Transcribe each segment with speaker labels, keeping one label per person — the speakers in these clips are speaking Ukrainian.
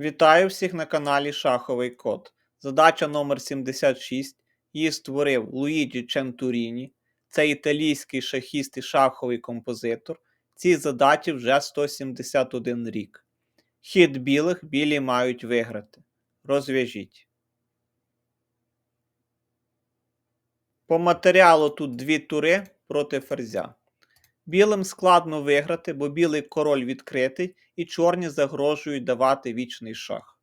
Speaker 1: Вітаю всіх на каналі Шаховий Код. Задача номер 76. Її створив Луїджі Чентуріні. Це італійський шахіст і шаховий композитор. Цій задачі вже 171 рік. Хід білих білі мають виграти. Розв'яжіть. По матеріалу тут дві тури проти ферзя. Білим складно виграти, бо білий король відкритий і чорні загрожують давати вічний шах.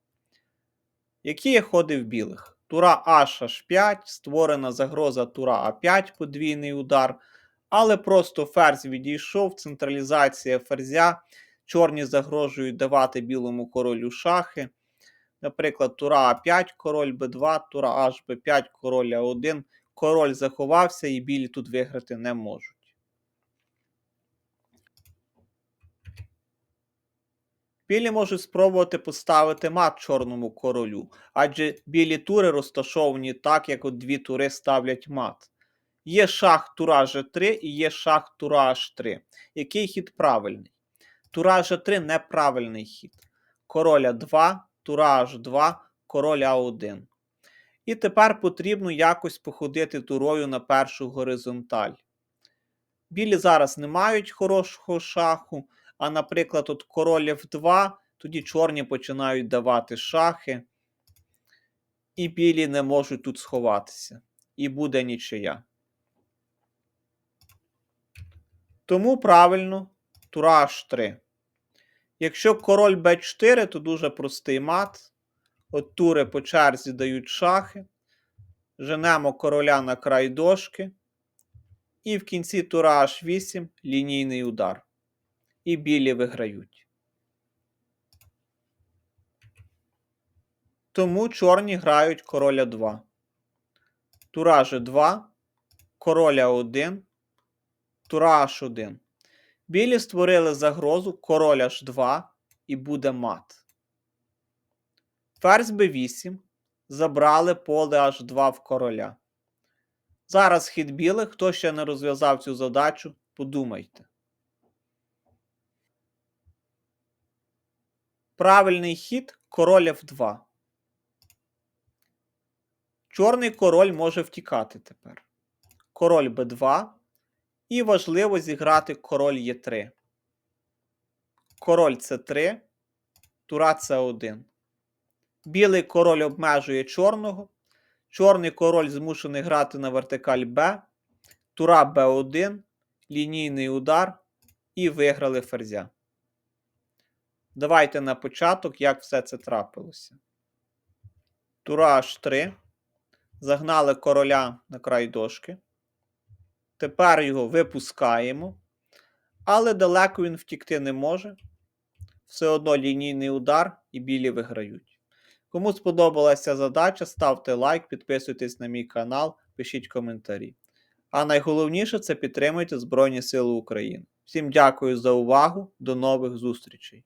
Speaker 1: Які є ходи в білих? Тура H5, створена загроза тура А5, подвійний удар, але просто ферзь відійшов, централізація ферзя, чорні загрожують давати білому королю шахи. Наприклад, тура А5, король Б2, тура HB5, король А1. Король заховався і білі тут виграти не можуть. Білі можуть спробувати поставити мат чорному королю, адже білі тури розташовані так, як от дві тури ставлять мат. Є шах тура G3 і є шах тура H3. Який хід правильний? Тура G3 неправильний хід. Короля 2, тура H2, король А1. І тепер потрібно якось походити турою на першу горизонталь. Білі зараз не мають хорошого шаху, а, наприклад, от король F2, тоді чорні починають давати шахи, і білі не можуть тут сховатися. І буде нічия. Тому правильно тура H3. Якщо король Б4, то дуже простий мат. От тури по черзі дають шахи. Женемо короля на край дошки. І в кінці тура H8 лінійний удар. І білі виграють. Тому чорні грають короля 2. Тура G2, короля 1, тура H1. Білі створили загрозу король H2 і буде мат. Ферзь b8 забрали поле H2 в короля. Зараз хід білих, хто ще не розв'язав цю задачу, подумайте. Правильний хід король F2. Чорний король може втікати тепер. Король b2. І важливо зіграти король Е3. Король С3, тура С1. Білий король обмежує чорного. Чорний король змушений грати на вертикаль Б. Тура Б1, лінійний удар. І виграли ферзя. Давайте на початок, як все це трапилося. Тура H3. Загнали короля на край дошки. Тепер його випускаємо. Але далеко він втікти не може. Все одно лінійний удар і білі виграють. Кому сподобалася задача, ставте лайк, підписуйтесь на мій канал, пишіть коментарі. А найголовніше це підтримуйте Збройні Сили України. Всім дякую за увагу, до нових зустрічей!